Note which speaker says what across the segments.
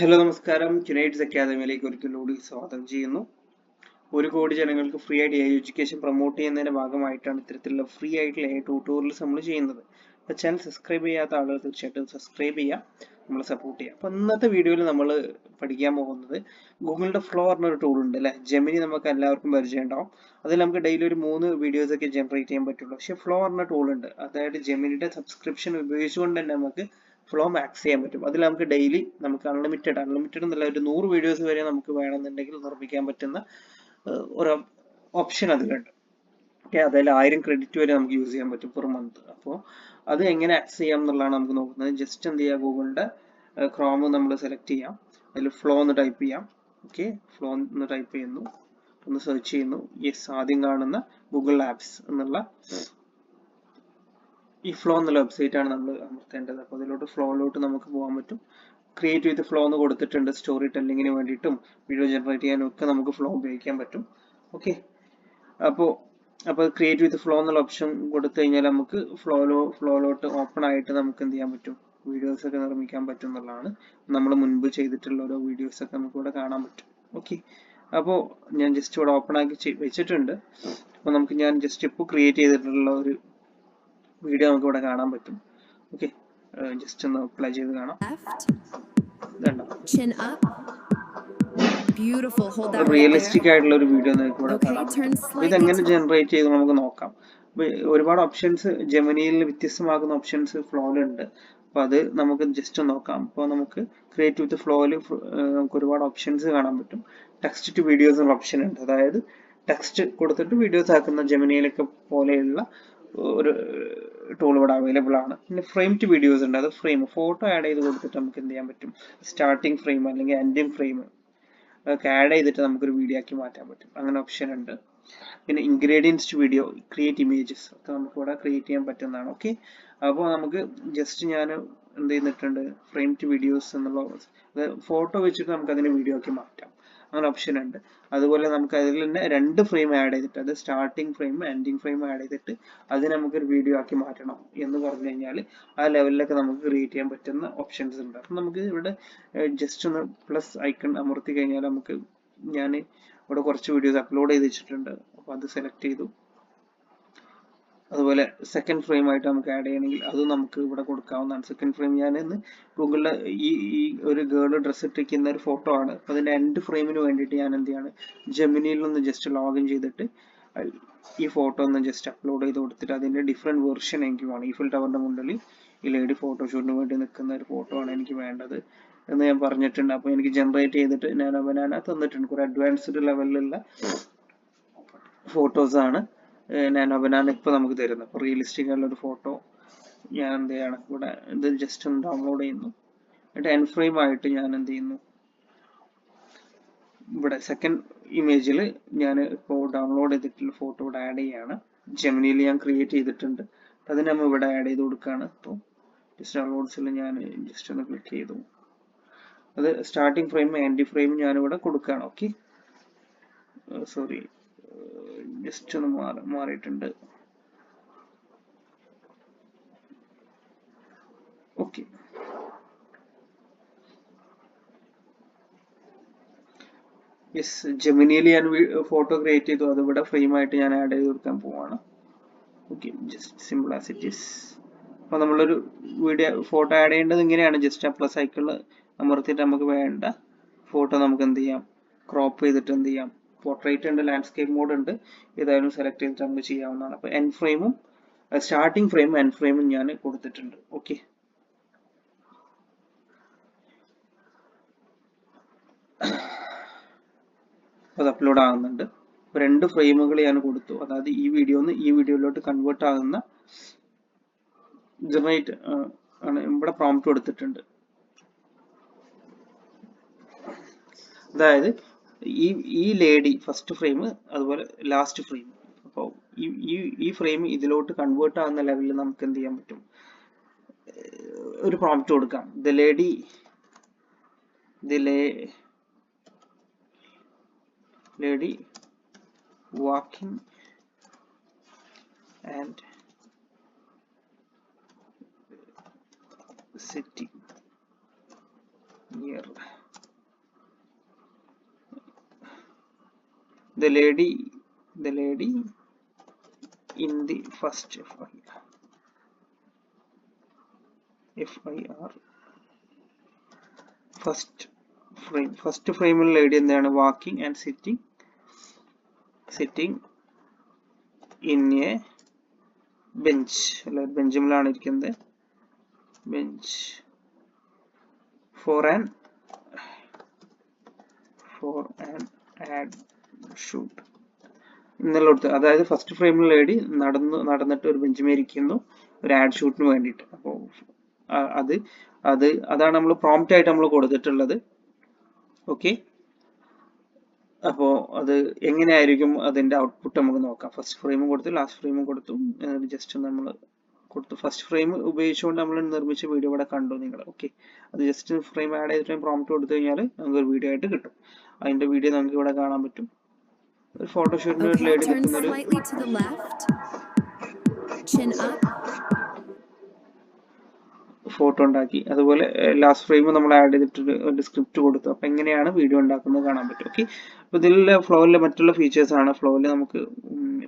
Speaker 1: Hello നമസ്കാരം. Unites അക്കാദമിയിലേക്ക് ഒരിക്കൽ കൂടി സ്വാഗതം ചെയ്യുന്നു. ഒരു കോടി ജനങ്ങൾക്ക് ഫ്രീ ആയിട്ട് എ എഡ്യൂക്കേഷൻ പ്രൊമോട്ട് ചെയ്യുന്നതിന്റെ ഭാഗമായിട്ടാണ് ഇത്തരത്തിലുള്ള ഫ്രീ ആയിട്ടുള്ള എ ട്യൂട്ടോറിയൽസ് നമ്മൾ ചെയ്യുന്നത്. അപ്പോൾ ചാനൽ സബ്സ്ക്രൈബ് ചെയ്യാത്ത ആളുകൾ തീർച്ചയായിട്ടും സബ്സ്ക്രൈബ് ചെയ്യുക നമ്മളെ സപ്പോർട്ട് ചെയ്യുക. അപ്പോൾ ഇന്നത്തെ വീഡിയോയിൽ നമ്മൾ പഠിക്കാൻ പോകുന്നത് ഗൂഗിളിന്റെ ഫ്ലോ പറഞ്ഞൊരു ടൂൾ ഉണ്ട് അല്ലേ? ജെമിനി നമുക്ക് എല്ലാവർക്കും പരിചയം ഉണ്ടാവും. അതിൽ നമുക്ക് ഡെയിലി ഒരു മൂന്ന് വീഡിയോസ് ഒക്കെ ജനറേറ്റ് ചെയ്യാൻ പറ്റുള്ളൂ. പക്ഷേ ഫ്ലോ പറഞ്ഞ ടൂൾ ഉണ്ട്. അതായത് ജെമിനിയുടെ സബ്സ്ക്രിപ്ഷൻ ഉപയോഗിച്ചുകൊണ്ട് തന്നെ നമുക്ക് ഫ്ലോ മാക്സ് ചെയ്യാൻ പറ്റും. അതിൽ നമുക്ക് ഡെയിലി നമുക്ക് അൺലിമിറ്റഡ് അൺലിമിറ്റഡ് എന്നല്ല ഒരു നൂറ് വീഡിയോസ് വരെ നമുക്ക് വേണമെന്നുണ്ടെങ്കിൽ നിർമ്മിക്കാൻ പറ്റുന്ന ഒരു ഓപ്ഷൻ അതിലുണ്ട്. ഓക്കെ അതിൽ ആയിരം ക്രെഡിറ്റ് വരെ നമുക്ക് യൂസ് ചെയ്യാൻ പറ്റും പെർ മന്ത് അപ്പോൾ അത് എങ്ങനെ ആക്സസ് ചെയ്യാം എന്നുള്ളതാണ് നമുക്ക് നോക്കുന്നത്. ജസ്റ്റ് എന്ത് ചെയ്യുക ഗൂഗിളിന്റെ ക്രോം നമ്മൾ സെലക്ട് ചെയ്യാം. അതിൽ ഫ്ലോ എന്ന് ടൈപ്പ് ചെയ്യാം. ഓക്കെ ഫ്ലോ എന്ന് ടൈപ്പ് ചെയ്യുന്നു. ഒന്ന് സെർച്ച് ചെയ്യുന്നു. യെസ് ആദ്യം കാണുന്ന ഗൂഗിൾ ആപ്സ് എന്നുള്ള ഈ ഫ്ലോ എന്നുള്ള ആണ് നമ്മൾ അമർത്തേണ്ടത്. അപ്പോൾ അതിലോട്ട് ഫ്ലോയിലോട്ട് നമുക്ക് പോകാൻ പറ്റും. ക്രിയേറ്റ് വിത്ത് ഫ്ലോ എന്ന് കൊടുത്തിട്ടുണ്ട് സ്റ്റോറി ടെല്ലിങ്ങിന് വേണ്ടിയിട്ടും വീഡിയോ ജനറേറ്റ് ചെയ്യാനും ഒക്കെ നമുക്ക് ഫ്ലോ ഉപയോഗിക്കാൻ പറ്റും. ഓക്കെ അപ്പോൾ അപ്പോൾ ക്രിയേറ്റ് വിത്ത് ഫ്ലോ എന്നുള്ള ഓപ്ഷൻ കൊടുത്തു കഴിഞ്ഞാൽ നമുക്ക് ഫ്ലോയിലോ ഫ്ലോയിലോട്ട് ഓപ്പൺ ആയിട്ട് നമുക്ക് എന്ത് ചെയ്യാൻ പറ്റും? വീഡിയോസ് ഒക്കെ നിർമ്മിക്കാൻ പറ്റും എന്നുള്ളതാണ്. നമ്മൾ മുൻപ് ചെയ്തിട്ടുള്ള ഓരോ വീഡിയോസ് ഒക്കെ നമുക്ക് ഇവിടെ കാണാൻ പറ്റും. ഓക്കെ അപ്പോൾ ഞാൻ ജസ്റ്റ് ഇവിടെ ഓപ്പൺ ആക്കി വെച്ചിട്ടുണ്ട്. അപ്പോൾ നമുക്ക് ഞാൻ ജസ്റ്റ് ഇപ്പോൾ ക്രിയേറ്റ് ചെയ്തിട്ടുള്ള ഒരു വീഡിയോ നമുക്ക് ഇവിടെ കാണാൻ പറ്റും. ഓക്കെ ജസ്റ്റ് ഒന്ന് അപ്ലൈ ചെയ്ത് കാണാം. റിയലിസ്റ്റിക് ആയിട്ടുള്ള ഒരു വീഡിയോ നിങ്ങൾക്ക് ഇവിടെ കാണാം ഇത്
Speaker 2: എങ്ങനെ
Speaker 1: ജനറേറ്റ് ചെയ്ത് നമുക്ക് നോക്കാം. ഒരുപാട് ഓപ്ഷൻസ് ജെമിനിയിൽ വ്യത്യസ്തമാകുന്ന ഓപ്ഷൻസ് ഫ്ലോയിലുണ്ട് അപ്പോൾ അത് നമുക്ക് ജസ്റ്റ് നോക്കാം. അപ്പോൾ നമുക്ക് ക്രിയേറ്റ് വിത്ത് ഫ്ലോയിൽ നമുക്ക് ഒരുപാട് ഓപ്ഷൻസ് കാണാൻ പറ്റും. ടെക്സ്റ്റ് ടു വീഡിയോസ് എന്നുള്ള ഓപ്ഷൻ ഉണ്ട്. അതായത് ടെക്സ്റ്റ് കൊടുത്തിട്ട് വീഡിയോസ് ആക്കുന്ന ജെമിനിയിലൊക്കെ പോലെയുള്ള ഒരു ടൂൾ ഇവിടെ അവൈലബിൾ ആണ്. പിന്നെ ഫ്രെയിം ടു വീഡിയോസ് ഉണ്ട്. അത് ഫ്രെയിം ഫോട്ടോ ആഡ് ചെയ്ത് കൊടുത്തിട്ട് നമുക്ക് എന്ത് ചെയ്യാൻ പറ്റും? സ്റ്റാർട്ടിംഗ് ഫ്രെയിം അല്ലെങ്കിൽ എൻഡിങ് ഫ്രെയിം ഒക്കെ ആഡ് ചെയ്തിട്ട് നമുക്കൊരു വീഡിയോ ആക്കി മാറ്റാൻ പറ്റും. അങ്ങനെ ഓപ്ഷൻ ഉണ്ട്. പിന്നെ ingredients to video create images ഒക്കെ നമുക്ക് ഇവിടെ ക്രിയേറ്റ് ചെയ്യാൻ പറ്റുന്നതാണ്. ഓക്കെ അപ്പോൾ നമുക്ക് ജസ്റ്റ് ഞാൻ എന്ത് ചെയ്തിട്ടുണ്ട്? ഫ്രെയിം ടു വീഡിയോസ് എന്നുള്ള ഫോട്ടോ വെച്ചിട്ട് നമുക്ക് അതിനെ വീഡിയോ ആക്കി മാറ്റാം. അങ്ങനെ ഓപ്ഷൻ ഉണ്ട്. അതുപോലെ നമുക്ക് അതിൽ തന്നെ രണ്ട് ഫ്രെയിം ആഡ് ചെയ്തിട്ട് അത് starting frame ending frame add ചെയ്തിട്ട് അത് നമുക്കൊരു വീഡിയോ ആക്കി മാറ്റണം എന്ന് പറഞ്ഞു കഴിഞ്ഞാൽ ആ ലെവലിലൊക്കെ നമുക്ക് ക്രിയേറ്റ് ചെയ്യാൻ പറ്റുന്ന ഓപ്ഷൻസ് ഉണ്ട്. അപ്പം നമുക്ക് ഇവിടെ ജസ്റ്റ് ഒന്ന് പ്ലസ് ഐക്കൺ അമർത്തി കഴിഞ്ഞാൽ നമുക്ക് ഞാൻ ഇവിടെ കുറച്ച് വീഡിയോസ് അപ്ലോഡ് ചെയ്ത് വെച്ചിട്ടുണ്ട്. അപ്പോൾ അത് സെലക്ട് ചെയ്തു. അതുപോലെ സെക്കൻഡ് ഫ്രെയിം ആയിട്ട് നമുക്ക് ആഡ് ചെയ്യണമെങ്കിൽ അത് നമുക്ക് ഇവിടെ കൊടുക്കാവുന്നതാണ്. സെക്കൻഡ് ഫ്രെയിം ഞാൻ ഇന്ന് ഗൂഗിളിൽ ഈ ഈ ഒരു ഗേൾ ഡ്രസ്സ് ഇട്ടിരിക്കുന്ന ഒരു ഫോട്ടോ ആണ്. അപ്പോൾ അതിന്റെ എൻഡ് ഫ്രെയിമിന് വേണ്ടിയിട്ട് ഞാൻ എന്ത് ചെയ്യാണ്? ജെമിനിയിൽ ഒന്ന് ജസ്റ്റ് ലോഗിൻ ചെയ്തിട്ട് ഈ ഫോട്ടോ ഒന്ന് ജസ്റ്റ് അപ്ലോഡ് ചെയ്ത് കൊടുത്തിട്ട് അതിന്റെ ഡിഫറെന്റ് വെർഷൻ എനിക്ക് വേണം. ഈഫിൽ ടവറിന്റെ മുന്നിൽ ഈ ലേഡി ഫോട്ടോഷൂട്ടിന് വേണ്ടി നിൽക്കുന്ന ഒരു ഫോട്ടോ ആണ് എനിക്ക് വേണ്ടത് എന്ന് ഞാൻ പറഞ്ഞിട്ടുണ്ട്. അപ്പോൾ എനിക്ക് ജനറേറ്റ് ചെയ്തിട്ട് ഞാൻ ബനാന തന്നിട്ടുണ്ട്. കുറെ അഡ്വാൻസ്ഡ് ലെവലിലുള്ള ആണ്. നാനോ ബനാന ഇപ്പോൾ നമുക്ക് തരുന്നത് അപ്പോൾ റിയലിസ്റ്റിക് ആയിട്ടുള്ള ഒരു ഫോട്ടോ ഞാൻ എന്ത് ചെയ്യാണ് ഇവിടെ ഇത് ജസ്റ്റ് ഒന്ന് ഡൗൺലോഡ് ചെയ്യുന്നു. എന്നിട്ട് എൻ ഫ്രെയിം ആയിട്ട് ഞാൻ എന്ത് ചെയ്യുന്നു? ഇവിടെ സെക്കൻഡ് ഇമേജിൽ ഞാൻ ഇപ്പോൾ ഡൗൺലോഡ് ചെയ്തിട്ടുള്ള ഫോട്ടോ ഇവിടെ ആഡ് ചെയ്യാണ്. ജെമിനിയിൽ ഞാൻ ക്രിയേറ്റ് ചെയ്തിട്ടുണ്ട്. അത് നമ്മൾ ഇവിടെ ആഡ് ചെയ്ത് കൊടുക്കുകയാണ്. അപ്പോൾ ജസ്റ്റ് ഡൗൺലോഡ്സിൽ ഞാൻ ജസ്റ്റ് ഒന്ന് ക്ലിക്ക് ചെയ്തു. അത് സ്റ്റാർട്ടിംഗ് ഫ്രെയിം ആന്റി ഫ്രെയിം ഞാൻ ഇവിടെ കൊടുക്കുകയാണ്. ഓക്കെ സോറി ജസ്റ്റ് ഒന്ന് മാറി മാറിയിട്ടുണ്ട്. ഓക്കെ യെസ് ജെമിനിയിൽ ഞാൻ ഫോട്ടോ ക്രിയേറ്റ് ചെയ്തു. അത് ഇവിടെ ഫ്രെയിം ആയിട്ട് ഞാൻ ആഡ് ചെയ്ത് കൊടുക്കാൻ പോവാണ്. Okay just simple as it is അപ്പോൾ നമ്മളൊരു വീഡിയോ ഫോട്ടോ ആഡ് ചെയ്യേണ്ടത് ഇങ്ങനെയാണ്. ജസ്റ്റ് ആ പ്ലസ് ഐക്കിൾ അമർത്തിയിട്ട് നമുക്ക് വേണ്ട. ഫോട്ടോ നമുക്ക് എന്ത് ചെയ്യാം? ക്രോപ്പ് ചെയ്തിട്ട് എന്ത് ചെയ്യാം? പോർട്രേറ്റ് ഉണ്ട് ലാൻഡ്സ്കേപ്പ് മോഡ് ഉണ്ട്. ഏതായാലും സെലക്ട് ചെയ്തിട്ട് നമുക്ക് ചെയ്യാവുന്നതാണ്. അപ്പോൾ എൻ ഫ്രെയിമും സ്റ്റാർട്ടിംഗ് ഫ്രെയിമും എൻ ഫ്രെയിമും ഞാൻ കൊടുത്തിട്ടുണ്ട്. ഓക്കെ അത് അപ്ലോഡ് ആകുന്നുണ്ട്. രണ്ട് ഫ്രെയിമുകൾ ഞാൻ കൊടുത്തു. അതായത് ഈ വീഡിയോ വീഡിയോന്ന് ഈ വീഡിയോയിലോട്ട് കൺവേർട്ട് ആകുന്ന ജനറേറ്റ് ആണ് ഇവിടെ പ്രോംപ്റ്റ് കൊടുത്തിട്ടുണ്ട്. അതായത് ഈ ഈ ലേഡി ഫസ്റ്റ് ഫ്രെയിം അതുപോലെ ലാസ്റ്റ് ഫ്രെയിം അപ്പോൾ ഈ ഈ ഫ്രെയിം ഇതിലോട്ട് കൺവേർട്ട് ആവുന്ന ലെവലിൽ നമുക്ക് എന്ത് ചെയ്യാൻ പറ്റും? ഒരു പ്രോംപ്റ്റ് കൊടുക്കാം. The lady the lady walking and city near. The lady the lady in the first FIR FIR first frame first ഫ്രെയിമിൽ ലേഡി എന്താണ്? Walking and sitting sitting in a bench അല്ലെ? ബെഞ്ചുമിലാണ് ഇരിക്കുന്നത്. Bench for an for an ad shoot ഇന്നലെ കൊടുത്ത് അതായത് first ഫ്രെയിമിൽ lady നടന്നു നടന്നിട്ട് ഒരു ബെഞ്ച് മേരിക്കുന്നു ഒരു ആഡ് ഷൂട്ടിന് വേണ്ടിയിട്ട്. അപ്പോൾ അത് അത് അതാണ് നമ്മൾ പ്രോംപ്റ്റ് ആയിട്ട് നമ്മൾ കൊടുത്തിട്ടുള്ളത്. ഓക്കെ അപ്പോൾ അത് എങ്ങനെയായിരിക്കും അതിന്റെ ഔട്ട്പുട്ട് നമുക്ക് നോക്കാം. ഫസ്റ്റ് ഫ്രെയിമും കൊടുത്തു ലാസ്റ്റ് ഫ്രെയിമും കൊടുത്തു. ജസ്റ്റ് നമ്മൾ കൊടുത്തു. ഫസ്റ്റ് ഫ്രെയിം ഉപയോഗിച്ചുകൊണ്ട് നമ്മൾ നിർമ്മിച്ച വീഡിയോ ഇവിടെ കണ്ടു നിങ്ങൾ ഓക്കെ അത് ജസ്റ്റ് ഫ്രെയിം ആഡ് ചെയ്തിട്ട് പ്രോംപ്റ്റ് കൊടുത്തു കഴിഞ്ഞാൽ നമുക്കൊരു വീഡിയോ ആയിട്ട് കിട്ടും. അതിന്റെ വീഡിയോ നമുക്ക് ഇവിടെ കാണാൻ പറ്റും. ഒരു ഫോട്ടോഷൂട്ടിന് ഒരു ലേഡി. ഫോട്ടോ ഉണ്ടാക്കി. അതുപോലെ ലാസ്റ്റ് ഫ്രെയിം നമ്മൾ ആഡ് ചെയ്തിട്ട് ഒരു സ്ക്രിപ്റ്റ് കൊടുത്തു. അപ്പൊ എങ്ങനെയാണ് വീഡിയോ ഉണ്ടാക്കുന്നത് കാണാൻ പറ്റും. ഓക്കെ അപ്പൊ ഇതിലെ ഫ്ലോയിലെ മറ്റുള്ള ഫീച്ചേഴ്സ് ആണ്. ഫ്ലോയിൽ നമുക്ക്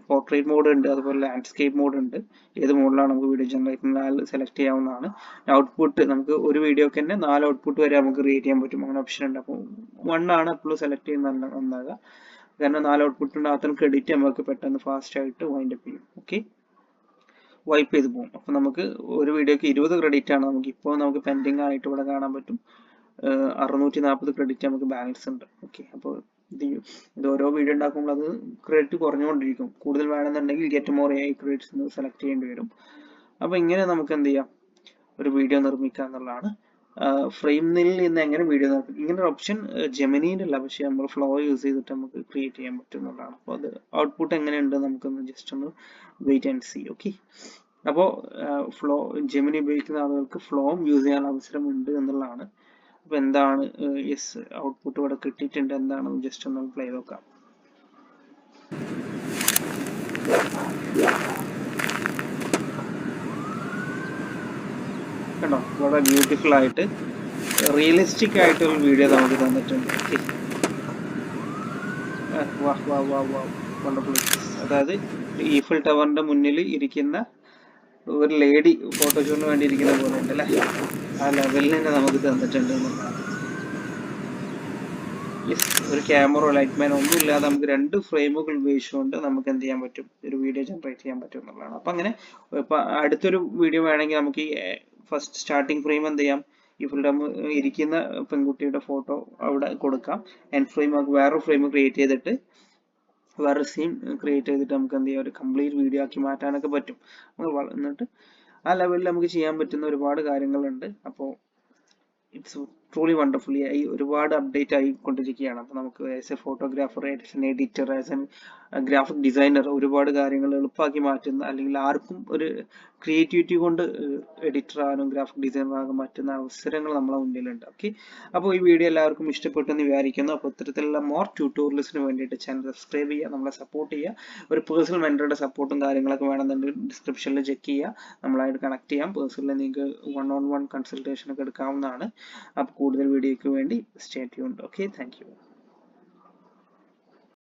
Speaker 1: പോർട്രേറ്റ് മോഡ് ഉണ്ട്. അതുപോലെ ലാൻഡ്സ്കേപ്പ് മോഡ് ഉണ്ട്. ഏത് മോഡിലാണ് നമുക്ക് വീഡിയോ ജനറേറ്റ് സെലക്ട് ചെയ്യാവുന്നതാണ്. ഔട്ട്പുട്ട് നമുക്ക് ഒരു വീഡിയോക്ക് തന്നെ നാല് ഔട്ട്പുട്ട് വരെ നമുക്ക് ക്രിയേറ്റ് ചെയ്യാൻ പറ്റും. അങ്ങനെ ഓപ്ഷൻ ഉണ്ട്. അപ്പോൾ വൺ ആണ് എപ്പോഴും സെലക്ട് ചെയ്യുന്ന നന്നാകുക കാരണം നാല് ഔട്ട്പുട്ട് ഉണ്ട് ക്രെഡിറ്റ് നമുക്ക് പെട്ടെന്ന് ഫാസ്റ്റ് ആയിട്ട് വൈൻഡ് അപ്പ് ചെയ്യും. ഓക്കെ വൈപ്പ് ചെയ്ത് പോകും. അപ്പൊ നമുക്ക് ഒരു വീഡിയോക്ക് ഇരുപത് ക്രെഡിറ്റ് ആണ് നമുക്ക് ഇപ്പോൾ നമുക്ക് പെൻഡിങ് ആയിട്ട് ഇവിടെ കാണാൻ പറ്റും. അറുന്നൂറ്റി നാൽപ്പത് ക്രെഡിറ്റ് നമുക്ക് ബാലൻസ് ഉണ്ട്. ഓക്കെ അപ്പോൾ ഇത് ഇത് ഓരോ വീഡിയോ ഉണ്ടാക്കുമ്പോൾ അത് ക്രെഡിറ്റ് കുറഞ്ഞുകൊണ്ടിരിക്കും. കൂടുതൽ വേണമെന്നുണ്ടെങ്കിൽ get more a credits select ചെയ്യേണ്ടി വരും. അപ്പൊ ഇങ്ങനെ നമുക്ക് എന്ത് ചെയ്യാം? ഒരു വീഡിയോ നിർമ്മിക്കുക എന്നുള്ളതാണ് ഫ്രെയിമിൽ നിന്ന് എങ്ങനെ വീഡിയോ നിർമ്മിക്കും ഇങ്ങനെ ഒരു ഓപ്ഷൻ ജെമിനിയുടെ അല്ല. പക്ഷേ നമ്മൾ ഫ്ലോ യൂസ് ചെയ്തിട്ട് നമുക്ക് ക്രിയേറ്റ് ചെയ്യാൻ പറ്റും എന്നുള്ളതാണ് അപ്പോൾ അത് ഔട്ട്പുട്ട് എങ്ങനെയുണ്ട് നമുക്കൊന്ന് ജസ്റ്റ് ഒന്ന് വെയിറ്റ് ആൻഡ് സി ഓക്കെ അപ്പോൾ ഫ്ലോ ജെമിനി ഉപയോഗിക്കുന്ന ആളുകൾക്ക് ഫ്ലോം യൂസ് ചെയ്യാൻ അവസരമുണ്ട് എന്നുള്ളതാണ്. അപ്പോൾ എന്താണ് യെസ് ഔട്ട്പുട്ട് ഇവിടെ കിട്ടിയിട്ടുണ്ട്. എന്താണെന്ന് ജസ്റ്റ് ഒന്ന് പ്ലേ നോക്കാം. കണ്ടോ വളരെ ബ്യൂട്ടിഫുൾ ആയിട്ട് റിയലിസ്റ്റിക് ആയിട്ടുള്ള വീഡിയോ നമുക്ക് തന്നിട്ടുണ്ട്. ആ, വാ വാ വാ വണ്ടർഫുൾ അതായത് ഈഫിൾ ടവറിന്റെ മുന്നിൽ ഇരിക്കുന്ന ഒരു ലേഡി ഫോട്ടോഷൂട്ടിന് വേണ്ടി ഇരിക്കുന്ന പോലെ ഉണ്ട് അല്ലേ? ആ ലെവലിൽ തന്നെ നമുക്ക് തന്നിട്ടുണ്ട് ഒരു ക്യാമറ ലൈറ്റ്മാൻ ഒന്നും ഇല്ലാതെ നമുക്ക് രണ്ട് ഫ്രെയിമുകൾ ഉപയോഗിച്ചുകൊണ്ട് നമുക്ക് എന്ത് ചെയ്യാൻ പറ്റും? ഒരു വീഡിയോ ജനറേറ്റ് ചെയ്യാൻ പറ്റും എന്നുള്ളതാണ്. അപ്പൊ അങ്ങനെ ഇപ്പൊ അടുത്തൊരു വീഡിയോ വേണമെങ്കിൽ നമുക്ക് ഈ ഫസ്റ്റ് സ്റ്റാർട്ടിംഗ് ഫ്രെയിം എന്ത് ചെയ്യാം? ഫുൾഡം ഇരിക്കുന്ന പെൺകുട്ടിയുടെ ഫോട്ടോ അവിടെ കൊടുക്കാം. എൻഡ് ഫ്രെയിം വേറൊരു ഫ്രെയിം ക്രിയേറ്റ് ചെയ്തിട്ട് വേറൊരു സീൻ ക്രിയേറ്റ് ചെയ്തിട്ട് നമുക്ക് എന്ത് ചെയ്യാം? ഒരു കംപ്ലീറ്റ് വീഡിയോ ആക്കി മാറ്റാനൊക്കെ പറ്റും. എന്നിട്ട് ആ ലെവലിൽ നമുക്ക് ചെയ്യാൻ പറ്റുന്ന ഒരുപാട് കാര്യങ്ങളുണ്ട്. അപ്പോൾ ഇറ്റ്സ് ട്രൂലി വണ്ടർഫുള്ളി ആയി ഒരുപാട് അപ്ഡേറ്റ് ആയിക്കൊണ്ടിരിക്കുകയാണ് അപ്പോൾ നമുക്ക് as a photographer as an editor as an graphic designer ഒരുപാട് കാര്യങ്ങൾ എളുപ്പമാക്കി മാറ്റുന്ന അല്ലെങ്കിൽ ആർക്കും ഒരു ക്രിയേറ്റിവിറ്റി കൊണ്ട് എഡിറ്റർ ആകാനും ഗ്രാഫിക് ഡിസൈനർ ആകാൻ പറ്റുന്ന അവസരങ്ങൾ നമ്മളെ മുന്നിലുണ്ട്. ഓക്കെ അപ്പോൾ ഈ വീഡിയോ എല്ലാവർക്കും ഇഷ്ടപ്പെട്ടു എന്ന് വിചാരിക്കുന്നു. അപ്പോൾ ഇത്തരത്തിലുള്ള മോർ ട്യൂട്ടോറിയൽസിന് വേണ്ടിയിട്ട് ചാനൽ സബ്സ്ക്രൈബ് ചെയ്യുക നമ്മളെ സപ്പോർട്ട് ചെയ്യുക. ഒരു പേഴ്സണൽ മെന്ററുടെ സപ്പോർട്ടും കാര്യങ്ങളൊക്കെ വേണമെന്നുണ്ടെങ്കിൽ ഡിസ്ക്രിപ്ഷനിൽ ചെക്ക് ചെയ്യുക. നമ്മളായിട്ട് കണക്ട് ചെയ്യാം. പേഴ്സണലി നിങ്ങൾക്ക് വൺ ഓൺ വൺ കൺസൾട്ടേഷൻ ഒക്കെ എടുക്കാവുന്നതാണ്. അപ്പോൾ കൂടുതൽ വീഡിയോയ്ക്ക് വേണ്ടി സ്റ്റേ ട്യൂൺഡ് ഓക്കെ താങ്ക്